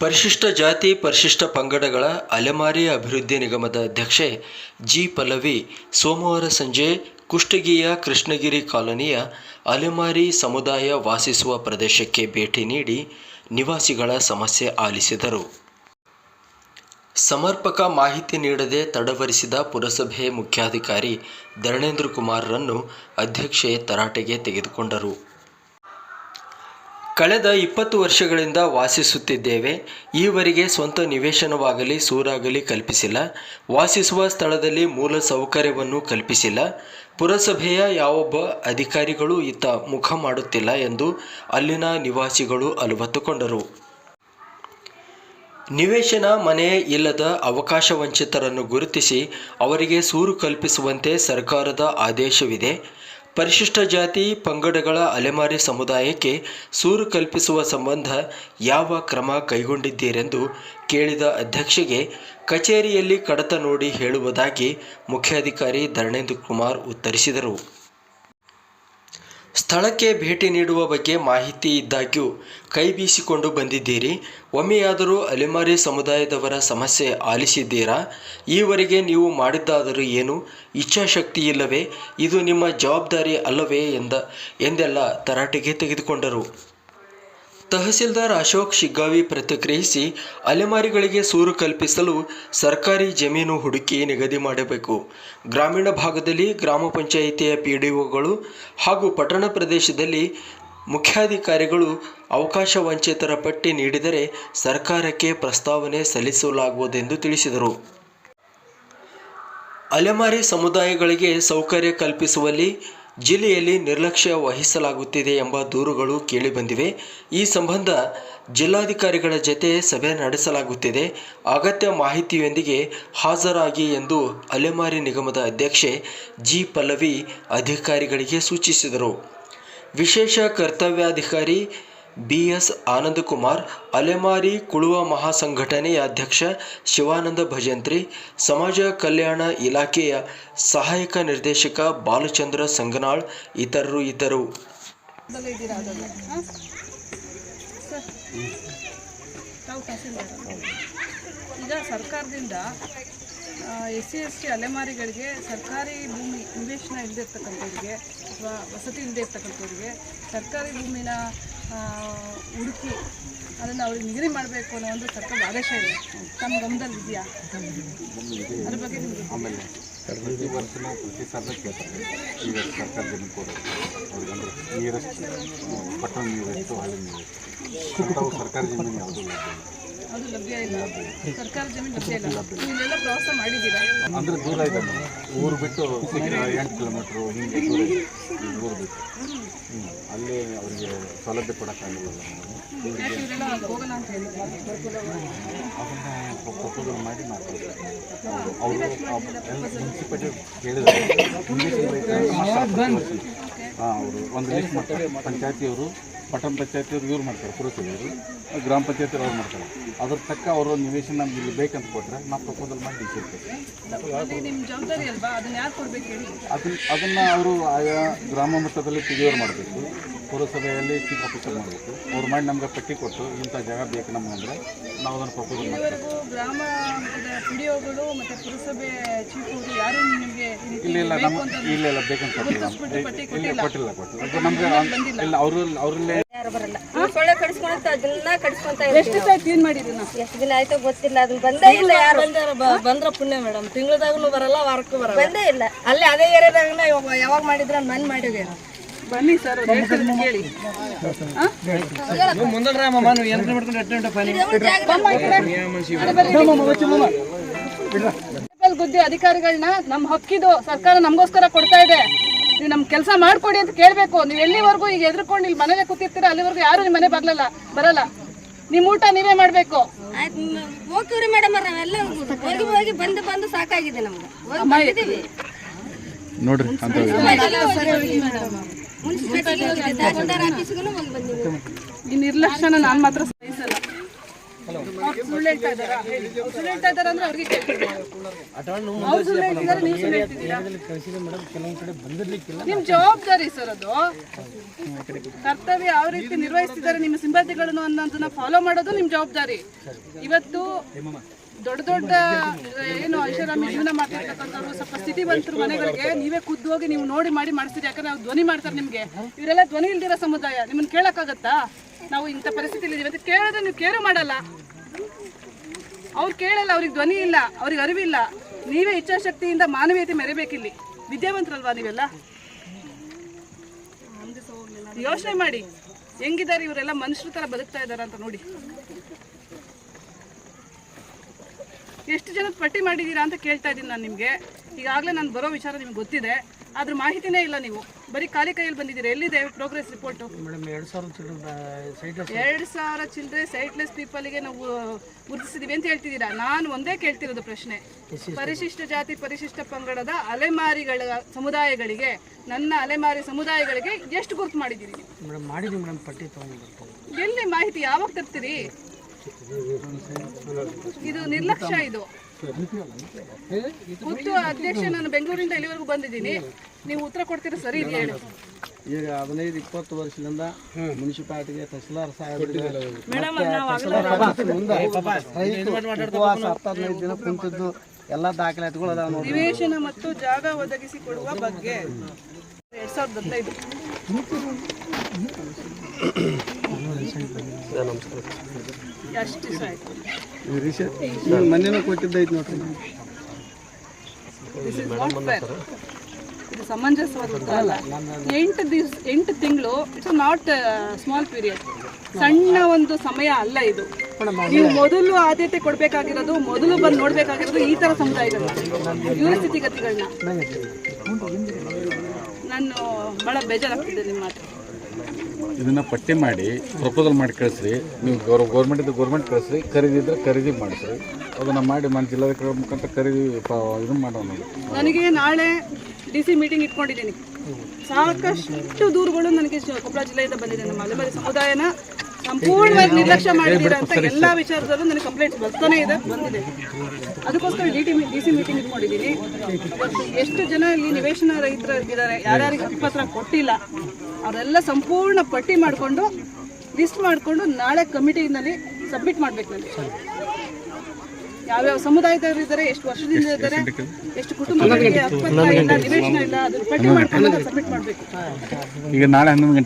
ಪರಿಶಿಷ್ಟ ಜಾತಿ, ಪರಿಶಿಷ್ಟ ಪಂಗಡಗಳ ಅಲೆಮಾರಿ ಅಭಿವೃದ್ಧಿ ನಿಗಮದ ಅಧ್ಯಕ್ಷೆ ಜಿ. ಪಲ್ಲವಿ, ಸೋಮವಾರ ಸಂಜೆ ಕುಷ್ಟಗಿಯ ಕೃಷ್ಣಗಿರಿ ಕಾಲೋನಿಯ ಅಲೆಮಾರಿ ಸಮುದಾಯ ವಾಸಿಸುವ ಪ್ರದೇಶಕ್ಕೆ ಭೇಟಿ ನೀಡಿ ನಿವಾಸಿಗಳ ಸಮಸ್ಯೆ ಆಲಿಸಿದರು. ಸಮರ್ಪಕ ಮಾಹಿತಿ ನೀಡದೆ ತಡವರಿಸಿದ ಪುರಸಭೆ ಮುಖ್ಯಾಧಿಕಾರಿ ಧರಣೇಂದ್ರ ಕುಮಾರ್ರನ್ನು ಅಧ್ಯಕ್ಷೆ ತರಾಟೆಗೆ ತೆಗೆದುಕೊಂಡರು. ಕಳೆದ ಇಪ್ಪತ್ತು ವರ್ಷಗಳಿಂದ ವಾಸಿಸುತ್ತಿದ್ದೇವೆ. ಈವರೆಗೆ ಸ್ವಂತ ನಿವೇಶನವಾಗಲಿ, ಸೂರಾಗಲಿ ಕಲ್ಪಿಸಿಲ್ಲ. ವಾಸಿಸುವ ಸ್ಥಳದಲ್ಲಿ ಮೂಲ ಸೌಕರ್ಯವನ್ನು ಕಲ್ಪಿಸಿಲ್ಲ. ಪುರಸಭೆಯ ಯಾವೊಬ್ಬ ಅಧಿಕಾರಿಗಳು ಇತ್ತ ಮುಖ ಮಾಡುತ್ತಿಲ್ಲ ಎಂದು ಅಲ್ಲಿನ ನಿವಾಸಿಗಳು ಅಲವತ್ತುಕೊಂಡರು. ನಿವೇಶನ ಮನೆ ಇಲ್ಲದ ಅವಕಾಶ ವಂಚಿತರನ್ನು ಗುರುತಿಸಿ ಅವರಿಗೆ ಸೂರು ಕಲ್ಪಿಸುವಂತೆ ಸರ್ಕಾರದ ಆದೇಶವಿದೆ. ಪರಿಶಿಷ್ಟ ಜಾತಿ ಪಂಗಡಗಳ ಅಲೆಮಾರಿ ಸಮುದಾಯಕ್ಕೆ ಸೂರು ಕಲ್ಪಿಸುವ ಸಂಬಂಧ ಯಾವ ಕ್ರಮ ಕೈಗೊಂಡಿದ್ದೀರೆಂದು ಕೇಳಿದ ಅಧ್ಯಕ್ಷೆಗೆ ಕಚೇರಿಯಲ್ಲಿ ಕಡತ ನೋಡಿ ಹೇಳುವುದಾಗಿ ಮುಖ್ಯಾಧಿಕಾರಿ ಧರಣೇಂದ್ರ ಕುಮಾರ್ ಉತ್ತರಿಸಿದರು. ಸ್ಥಳಕ್ಕೆ ಭೇಟಿ ನೀಡುವ ಬಗ್ಗೆ ಮಾಹಿತಿ ಇದ್ದಾಗ್ಯೂ ಕೈ ಬೀಸಿಕೊಂಡು ಬಂದಿದ್ದೀರಿ. ಒಮ್ಮೆಯಾದರೂ ಅಲೆಮಾರಿ ಸಮುದಾಯದವರ ಸಮಸ್ಯೆ ಆಲಿಸಿದ್ದೀರಾ? ಈವರೆಗೆ ನೀವು ಮಾಡಿದ್ದಾದರೂ ಏನು? ಇಚ್ಛಾಶಕ್ತಿ ಇಲ್ಲವೇ ಇದು ನಿಮ್ಮ ಜವಾಬ್ದಾರಿ ಅಲ್ಲವೇ ಎಂದ, ಎಂದೆಲ್ಲ ತರಾಟೆಗೆ ತೆಗೆದುಕೊಂಡರು. ತಹಸೀಲ್ದಾರ್ ಅಶೋಕ್ ಶಿಗ್ಗಾವಿ ಪ್ರತಿಕ್ರಿಯಿಸಿ ಅಲೆಮಾರಿಗಳಿಗೆ ಸೂರು ಕಲ್ಪಿಸಲು ಸರ್ಕಾರಿ ಜಮೀನು ಹುಡುಕಿ ನಿಗದಿ ಮಾಡಬೇಕು. ಗ್ರಾಮೀಣ ಭಾಗದಲ್ಲಿ ಗ್ರಾಮ ಪಂಚಾಯಿತಿಯ ಪಿಡಿಒಗಳು ಹಾಗೂ ಪಟ್ಟಣ ಪ್ರದೇಶದಲ್ಲಿ ಮುಖ್ಯಾಧಿಕಾರಿಗಳು ಅವಕಾಶ ವಂಚಿತರ ಪಟ್ಟಿ ನೀಡಿದರೆ ಸರ್ಕಾರಕ್ಕೆ ಪ್ರಸ್ತಾವನೆ ಸಲ್ಲಿಸಲಾಗುವುದೆಂದು ತಿಳಿಸಿದರು. ಅಲೆಮಾರಿ ಸಮುದಾಯಗಳಿಗೆ ಸೌಕರ್ಯ ಕಲ್ಪಿಸುವಲ್ಲಿ ಜಿಲ್ಲೆಯಲ್ಲಿ ನಿರ್ಲಕ್ಷ್ಯ ವಹಿಸಲಾಗುತ್ತಿದೆ ಎಂಬ ದೂರುಗಳು ಕೇಳಿಬಂದಿವೆ. ಈ ಸಂಬಂಧ ಜಿಲ್ಲಾಧಿಕಾರಿಗಳ ಜತೆ ಸಭೆ ನಡೆಸಲಾಗುತ್ತಿದೆ. ಅಗತ್ಯ ಮಾಹಿತಿಯೊಂದಿಗೆ ಹಾಜರಾಗಿ ಎಂದು ಅಲೆಮಾರಿ ನಿಗಮದ ಅಧ್ಯಕ್ಷೆ ಜಿ. ಪಲ್ಲವಿ ಅಧಿಕಾರಿಗಳಿಗೆ ಸೂಚಿಸಿದರು. ವಿಶೇಷ ಕರ್ತವ್ಯಾಧಿಕಾರಿ ಬಿ ಎಸ್ ಆನಂದಕುಮಾರ್, ಅಲೆಮಾರಿ ಕುಳುವ ಮಹಾಸಂಘಟನೆಯ ಅಧ್ಯಕ್ಷ ಶಿವಾನಂದ ಭಜಂತ್ರಿ, ಸಮಾಜ ಕಲ್ಯಾಣ ಇಲಾಖೆಯ ಸಹಾಯಕ ನಿರ್ದೇಶಕ ಬಾಲಚಂದ್ರ ಸಂಗನಾಳ್ ಇತರರು ಇದ್ದರು. ಈಗ ಸರ್ಕಾರದಿಂದ ಎಸ್ ಸಿ ಎಸ್ ಟಿ ಅಲೆಮಾರಿಗಳಿಗೆ ಸರ್ಕಾರಿ ಭೂಮಿ ನಿವೇಶನ ಇಲ್ಲದೆ ಇರ್ತಕ್ಕಂಥವ್ರಿಗೆ, ಅಥವಾ ವಸತಿ ಇಲ್ಲದೆ ಇರ್ತಕ್ಕಂಥವ್ರಿಗೆ ಸರ್ಕಾರಿ ಭೂಮಿನ ಹುಡುಕಿ ಅದನ್ನು ಅವ್ರಿಗೆ ನಿಗದಿ ಮಾಡಬೇಕು ಅನ್ನೋ ಒಂದು ಸರ್ಕಾರದ ಆದೇಶ ಇದೆ. ತಮ್ಮ ಗಮನದಲ್ಲಿ ಇದೆಯಾ? ಅದ್ರ ಬಗ್ಗೆ ಆಮೇಲೆ ಪ್ರತಿ ವರ್ಷನೂ ಪ್ರತಿ ಸಾಲ ಕೇಳ್ತಾರೆ ಈಗ ಸರ್ಕಾರ ಕೊಡೋದು ನೀರಷ್ಟು, ಪಟ್ಟಣ ನೀರಷ್ಟು, ಹಳ್ಳಿ ನೀರಷ್ಟು. ಜಮೀನು ಯಾವುದೂ ಅದು ಲಭ್ಯ ಇಲ್ಲ. ಸರ್ಕಾರಿ ಜಮೀನು ಲಭ್ಯ ಇಲ್ಲ. ನೀವು ಪ್ರವಾಸ ಮಾಡಿದ್ದೀರಾ? ಅಂದರೆ ದೂರ ಇದೆ ಊರು ಬಿಟ್ಟು ಎಂಟು ಕಿಲೋಮೀಟ್ರು ಹಿಂಗೆ ದೂರ ಇದೆ. ಊರು ಬಿಟ್ಟು. ಅಲ್ಲಿ ಅವರಿಗೆ ಸೌಲಭ್ಯ ಕೊಡೋಕ್ಕಾಗಲ್ಲ ಅಂತ ಅದನ್ನು ಪ್ರಪೋಸಲ್ ಮಾಡಿ ಮಾಡ್ತಾರೆ? ಅವರು ಮುನ್ಸಿಪಾಲಿಟಿ ಕೇಳಿದ್ರೆ ಹಾಂ ಅವರು ಒಂದು ಲಿಸ್ಟ್ ಮಾಡ್ತಾರೆ. ಪಂಚಾಯತಿಯವರು ಪಟ್ಟಣ ಪಂಚಾಯತಿಯವರು ಇವ್ರು ಮಾಡ್ತಾರೆ ಪುರಸಭೆಯವರು ಗ್ರಾಮ ಪಂಚಾಯತಿ ಅವ್ರು ಮಾಡ್ತಾರೆ. ಅದ್ರ ತಕ್ಕ ಅವರು ನಿವೇಶನ ನಮ್ಗೆ ಇಲ್ಲಿ ಬೇಕಂತ ಕೊಟ್ಟರೆ ನಾವು ಪ್ರಪೋಸಲ್ ಮಾಡಿ ಅಲ್ವಾ? ಅದನ್ನ ಅದನ್ನ ಅವರು ಆಯಾ ಗ್ರಾಮ ಮಟ್ಟದಲ್ಲಿ ತಿಳಿಯೋರು ಮಾಡಬೇಕು. ಪುರಸಭೆಯಲ್ಲಿ ಚೀಫ್ ಆಫೀಸರ್ ಮಾಡಬೇಕು. ಅವ್ರು ಮಾಡಿ ನಮ್ಗೆ ಪಟ್ಟಿ ಕೊಟ್ಟು ಇಂಥ ಜಾಗ ಬೇಕು ನಮ್ಗೆ ಅಂದರೆ ನಾವು ಅದನ್ನು ಪ್ರಪೋಸಲ್ ಮಾಡ್ತೀವಿ. ಗ್ರಾಮ ಮಟ್ಟದ ಪಿಡಿಒಗಳು ಮತ್ತೆ ಪುರಸಭೆ ಚೀಫ್ ಯಾರು ಇಲ್ಲ ಇಲ್ಲ ನಮ್ಮ ಇಲ್ಲ ಇಲ್ಲ ಬೇಕಂತ ಕೊಟ್ಟಿಲ್ಲ. ಗುರುತಿಸ್ಬಿಟ್ಟು ಪಟ್ಟಿ ಕೊಟ್ಟಿಲ್ಲ. ಕೊಟ್ಟಿಲ್ಲ ಅದು ನಮ್ಗೆ ಇಲ್ಲ ಅವರು ಅವರಲ್ಲೇ ಬರಲ್ಲ. ಸೊಳ್ಳೆ ಕಡಿಸ್ಕೊಂತ ಅದನ್ನ ಕಡಿಸ್ಕೊಂತ ಎಷ್ಟು ದಿವಸ ಕ್ಲೀನ್ ಮಾಡಿರಿ ನಾವು ಎಷ್ಟು ದಿನ ಆಯ್ತೋ ಗೊತ್ತಿಲ್ಲ ಅದನ್ನ ಬಂದೇ ಇಲ್ಲ ಯಾರು. ಬಂದ್ರ ಪುಣ್ಯ ಮೇಡಮ್. ತಿಂಗಳದಾಗೂ ಬರಲ್ಲ ವಾರಕ್ಕೂ ಬರಲ್ಲ. ಬಂದೇ ಇಲ್ಲ. ಅಲ್ಲಿ ಅದೇ ಏರಿಯಾದಾಗ ಯಾವಾಗ ಮಾಡಿದ್ರ ಮನ್ ಮಾಡಿದ್ವಿ ಬನ್ನಿ ಸರ್ ಕೇಳಿ. ಮುನ್ಸಿಪಲ್ ಗುದ್ದಿ ಅಧಿಕಾರಿಗಳನ್ನ ನಮ್ಮ ಹಕ್ಕಿದು ಸರ್ಕಾರ ನಮಗೋಸ್ಕರ ಕೊಡ್ತಾ ಇದೆ. ನೀವು ನಮ್ಮ ಕೆಲಸ ಮಾಡ್ಕೊಡಿ ಅಂತ ಕೇಳಬೇಕು. ನೀವು ಎಲ್ಲಿವರೆಗೂ ಈಗ ಎದ್ರುಕೊಂಡು ಇಲ್ಲಿ ಮನೇಲೆ ಕೂತಿರ್ತೀರಾ ಅಲ್ಲಿವರೆಗೂ ಯಾರು ನಿಮ್ಮ ಮನೆ ಬರ್ಲಲ್ಲ ಬರಲ್ಲ. ನಿಮ್ಮ ಊಟ ನೀವೇ ಮಾಡಬೇಕು. ಆಯ್ತು ಹೋಗ್ತೀವ್ರಿ ಮೇಡಮ್ ನಾವೆಲ್ಲ ಹೋಗಿ ಹೋಗಿ ಬಂದು ಬಂದು ಸಾಕಾಗಿದೆ ನಮ್ಗೆ. ನೋಡ್ರಿ ತಹಸೀಲ್ದಾರ್ ಆಫೀಸ್ಗೂ ಹೋಗಿ ಬಂದಿದ್ದೀವಿ. ಈ ನಿರ್ಲಕ್ಷ್ಯನ ನಾನು ಮಾತ್ರ ಅಂದ್ರೆ ಅವ್ರಿಗೆ ನಿಮ್ ಜವಾಬ್ದಾರಿ ಸರ್ ಅದು. ಕರ್ತವ್ಯ ಯಾವ ರೀತಿ ನಿರ್ವಹಿಸ್ತಿದ್ದಾರೆ ನಿಮ್ಮ ಸಿಂಬತಿಗಳನ್ನು ಅನ್ನೋದನ್ನ ಫಾಲೋ ಮಾಡೋದು ನಿಮ್ ಜವಾಬ್ದಾರಿ. ಇವತ್ತು ದೊಡ್ಡ ದೊಡ್ಡ, ಏನು ಐಷಾರಾಮಿ ಜೀವನ ಮಾಡ್ತಿರ್ತಕ್ಕಂಥವ್ರು, ಸ್ವಲ್ಪ ಸ್ಥಿತಿವಂತರು ಮನೆಗಳಿಗೆ ನೀವೇ ಖುದ್ದು ಹೋಗಿ ನೀವು ನೋಡಿ ಮಾಡಿ ಮಾಡಿಸ್ತೀರಿ, ಯಾಕಂದ್ರೆ ನಾವು ಧ್ವನಿ ಮಾಡ್ತಾರೆ ನಿಮ್ಗೆ. ಇವರೆಲ್ಲ ಧ್ವನಿ ಇಲ್ದಿರೋ ಸಮುದಾಯ, ನಿಮ್ಮನ್ನ ಕೇಳಕ್ಕಾಗತ್ತಾ? ನಾವು ಇಂಥ ಪರಿಸ್ಥಿತಿಲಿ ಇದೀವಿ ಅಂತ ಕೇಳಿದ್ರೆ ನೀವು ಕೇರು ಮಾಡಲ್ಲ. ಅವ್ರು ಕೇಳಲ್ಲ, ಅವ್ರಿಗೆ ಧ್ವನಿ ಇಲ್ಲ, ಅವ್ರಿಗೆ ಅರಿವಿಲ್ಲ. ನೀವೇ ಇಚ್ಛಾಶಕ್ತಿಯಿಂದ ಮಾನವೀಯತೆ ಮೆರೆಬೇಕಿಲ್ಲಿ. ವಿದ್ಯಾವಂತರಲ್ವಾ ನೀವೆಲ್ಲ? ಯೋಚನೆ ಮಾಡಿ. ಹೆಂಗಿದ್ದಾರೆ ಇವರೆಲ್ಲ ಮನುಷ್ಯರ ತರ ಬದುಕ್ತಾ ಇದ್ದಾರೆ ಅಂತ ನೋಡಿ. ಎಷ್ಟು ಜನ ಪಟ್ಟಿ ಮಾಡಿದ್ದೀರಾ ಅಂತ ಕೇಳ್ತಾ ಇದ್ದೀನಿ ನಾನು ನಿಮಗೆ. ಈಗಾಗಲೇ ನಾನು ಬರೋ ವಿಚಾರ ನಿಮ್ಗೆ ಗೊತ್ತಿದೆ. ಅದ್ರ ಮಾಹಿತಿನೇ ಇಲ್ಲ ನೀವು. ಬರೀ ಖಾಲಿ ಕೈಯಲ್ಲಿ ಬಂದಿದ್ದೀರಾ? ಎಲ್ಲಿದೆ ಪ್ರೋಗ್ರೆಸ್ ರಿಪೋರ್ಟ್ ಎರಡು ಸಾವಿರ ಚಿಲ್ಲರೆ ಸೈಟ್ಲೆಸ್ ಪೀಪಲ್ಗೆ ನಾವು ಗುರುತಿಸಿದೀವಿ ಅಂತ ಹೇಳ್ತಿದ್ದೀರಾ? ನಾನು ಒಂದೇ ಕೇಳ್ತಿರೋದು ಪ್ರಶ್ನೆ. ಪರಿಶಿಷ್ಟ ಜಾತಿ ಪರಿಶಿಷ್ಟ ಪಂಗಡದ ಅಲೆಮಾರಿಗಳ ಸಮುದಾಯಗಳಿಗೆ ನನ್ನ ಅಲೆಮಾರಿ ಸಮುದಾಯಗಳಿಗೆ ಎಷ್ಟು ಗುರುತು ಮಾಡಿದ್ದೀರಿ ನೀವು? ಮೇಡಮ್ ಮಾಡಿದ್ವಿ ಮೇಡಮ್ ಪಟ್ಟಿ ಎಲ್ಲಿ ಮಾಹಿತಿ ಯಾವಾಗ ತರ್ತೀರಿ? ಇದು ನಿರ್ಲಕ್ಷ್ಯ ಇದು. ಖುದ್ದು ಅಧ್ಯಕ್ಷ ನಾನು ಬೆಂಗಳೂರಿಂದ ಇಲ್ಲಿವರೆಗೂ ಬಂದಿದ್ದೀನಿ. ನೀವು ಉತ್ತರ ಕೊಡ್ತೀರಾ ಸರಿ ಇದೆಯಾ ಹೇಳಿ. ಈಗ ಹದಿನೈದು ಇಪ್ಪತ್ತು ವರ್ಷದಿಂದ ಮುನ್ಸಿಪಾಲ್ಟಿಗೆ ತಹಸೀಲ್ದಾರ್ ಸಾಹೇಬ್ ಮೇಡಮ್ ನಾವು ಉಪವಾಸ ಹತ್ತು ಹದಿನೈದು ದಿನ ಕುಂತಿದ್ದು ಎಲ್ಲ ದಾಖಲಾತಿಗಳು ಅದಾವ ನೋಡಿ ನಿವೇಶನ ಮತ್ತು ಜಾಗ ಒದಗಿಸಿಕೊಡುವ ಬಗ್ಗೆ ಎರಡ್ ಸಾವಿರದ ಹದಿನೈದು. ಮನೇನೂ ಕೊಟ್ಟಿದ್ದೈತೆ ನೋಡ್ರಿ. ಇದು ಸಮಂಜಸವಾದ ಉತ್ತರ ಅಲ್ಲ ಎಂಟು ದಿವ್ಸ ಎಂಟು ತಿಂಗಳು ಇಟ್ಸ್ ನಾಟ್ ಸ್ಮಾಲ್ ಪೀರಿಯಡ್ ಸಣ್ಣ ಒಂದು ಸಮಯ ಅಲ್ಲ ಇದು ನೀವು ಮೊದಲು ಆದ್ಯತೆ ಕೊಡಬೇಕಾಗಿರೋದು ಮೊದಲು ಬಂದು ನೋಡ್ಬೇಕಾಗಿರೋದು ಈ ತರ ಸಮುದಾಯಗಳು ಇವರ ಸ್ಥಿತಿಗತಿಗಳನ್ನ ನಾನು ಬಹಳ ಬೇಜಾರಾಗ್ತಿದೆ ನಿಮ್ಮ ಮಾತು ಇದನ್ನ ಪಟ್ಟಿ ಮಾಡಿ ಪ್ರಪೋಸಲ್ ಮಾಡಿ ಕಳಿಸ್ರಿ. ನೀವು ಗೌರ್, ಗೌರ್ಮೆಂಟಿಂದ ಗೌರ್ಮೆಂಟ್ ಕಳಿಸ್ರಿ ಖರೀದಿ ಇದ್ರೆ ಖರೀದಿ ಮಾಡಿಸ್ರಿ. ಅದನ್ನ ಮಾಡಿ ಮನೆ ಜಿಲ್ಲಾಧಿಕಾರಿ ಮುಖಾಂತರ ಖರೀದಿ ಇದು ಮಾಡೋಣ. ನನಗೆ ನಾಳೆ ಡಿ ಸಿ ಮೀಟಿಂಗ್ ಇಟ್ಕೊಂಡಿದ್ದೀನಿ. ಸಾಕಷ್ಟು ದೂರುಗಳು ನನಗೆ ಕೊಪ್ಪಳ ಜಿಲ್ಲೆಯಿಂದ ಬಂದಿದೆ ನಮ್ಮ ಅಲೆಮಾರಿ ಸಮುದಾಯನ ಸಂಪೂರ್ಣವಾಗಿ ನಿರ್ಲಕ್ಷ್ಯ ಮಾಡಿದ್ದೀರಾ ಅಂತ ಎಲ್ಲ ವಿಚಾರದಲ್ಲೂ ನನಗೆ ಕಂಪ್ಲೇಂಟ್ಸ್ ಬರ್ತಾನೆ ಇದೆ ಬಂದಿದೆ. ಅದಕ್ಕೋಸ್ಕರ D T D C meeting ಇಟ್ಕೊಂಡಿದ್ದೀನಿ ಇವತ್ತು ಎಷ್ಟು ಜನ ಇಲ್ಲಿ ನಿವೇಶನ ರೈತರ ಇದ್ದಾರೆ ಯಾರ್ಯಾರಿಗೆ ಹಕ್ಕುಪತ್ರ ಕೊಟ್ಟಿಲ್ಲ ಅವರೆಲ್ಲ ಸಂಪೂರ್ಣ ಪಟ್ಟಿ ಮಾಡಿಕೊಂಡು ಲಿಸ್ಟ್ ಮಾಡಿಕೊಂಡು ನಾಳೆ ಕಮಿಟಿನಲ್ಲಿ ಸಬ್ಮಿಟ್ ಮಾಡಬೇಕು ನನಗೆ. ಯಾವ್ಯಾವ ಸಮುದಾಯದವರು ಇದ್ದಾರೆ ಎಷ್ಟು ವರ್ಷದಿಂದ ಇದ್ದಾರೆ ಎಷ್ಟು ಕುಟುಂಬಗಳಿಗೆ ಹಕ್ಕುಪತ್ರ ಇಲ್ಲ ನಿವೇಶನ ಇಲ್ಲ ಅದನ್ನ ಪಟ್ಟಿ ಮಾಡ್ಕೊಂಡು ಸಬ್ಮಿಟ್ ಮಾಡಬೇಕು. ಈಗ ನಾಳೆ ಹನ್ನೊಂದು ಗಂಟೆ